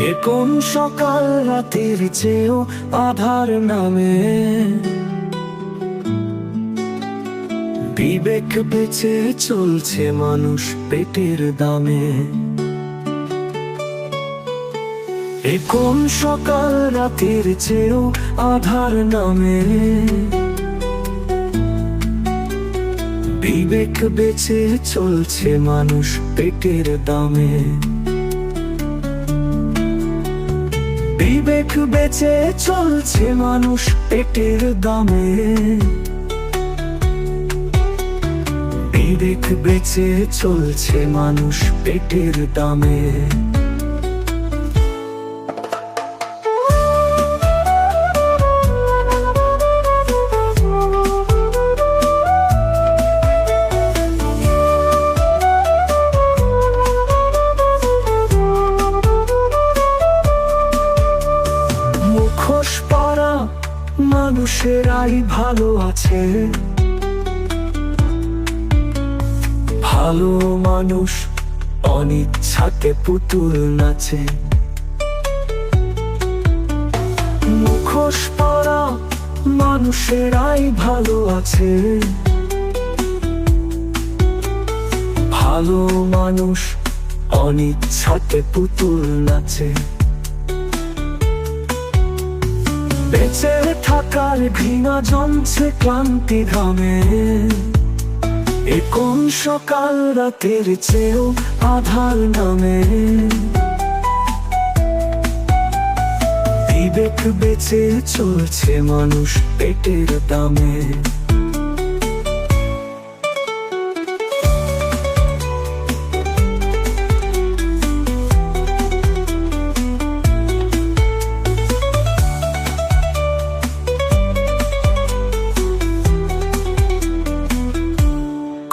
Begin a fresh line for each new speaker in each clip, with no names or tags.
এ কোন সকাল রাতের চেয়েও আধার নামে? বিবেক বেঁচে চলছে মানুষ পেটের দামে। এ কোন সকাল রাতের চেয়েও আধার নামে? বিবেক বেঁচে চলছে মানুষ পেটের দামে। বিবেক বেঁচে চলছে মানুষ পেটের দামে। বিবেক বেঁচে চলছে মানুষ পেটের দামে। মানুষেরাই ভালো আছে। ভালো মানুষ অনিচ্ছাতে পুতুল নাচে। মুখোশ পরা মানুষেরাই ভালো আছে। ভালো মানুষ অনিচ্ছাতে পুতুল নাচে। বেঁচে থাকার ঘৃণা জমছে ক্লান্তি ধামে। এ কোন সকাল রাতের চেয়েও আধার নামে। বিবেক বেঁচে চলছে মানুষ পেটের দামে।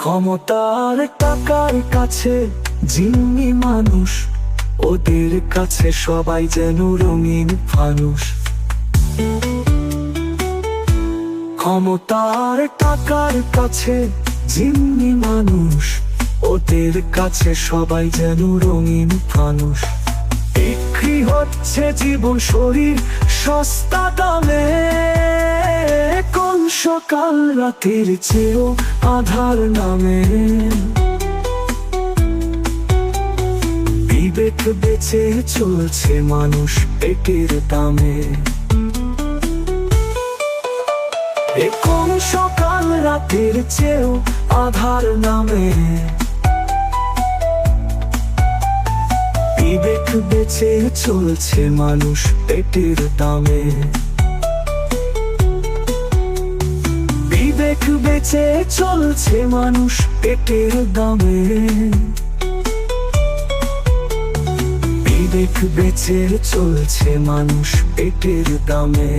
ক্ষমতার টাকার কাছে জিম্মি মানুষ। ওদের কাছে সবাই যেন রঙিন ফানুষ। ক্ষমতার টাকার কাছে জিম্মি মানুষ। ওদের কাছে সবাই যেন রঙিন ফানুষ। বিক্রি হচ্ছে জীবন শরীর সস্তা দামে। কোন সকাল রাতের চেয়েও আধার নামে? বিবেক বেঁচে চলছে মানুষ পেটের দামে। এ কোন সকাল রাতের চেয়েও আধার নামে? বিবেক বেঁচে চলছে মানুষ পেটের দামে। বেঁচে চলছে মানুষ পেটের দামে। বিবেক বেঁচে চলছে মানুষ পেটের দামে।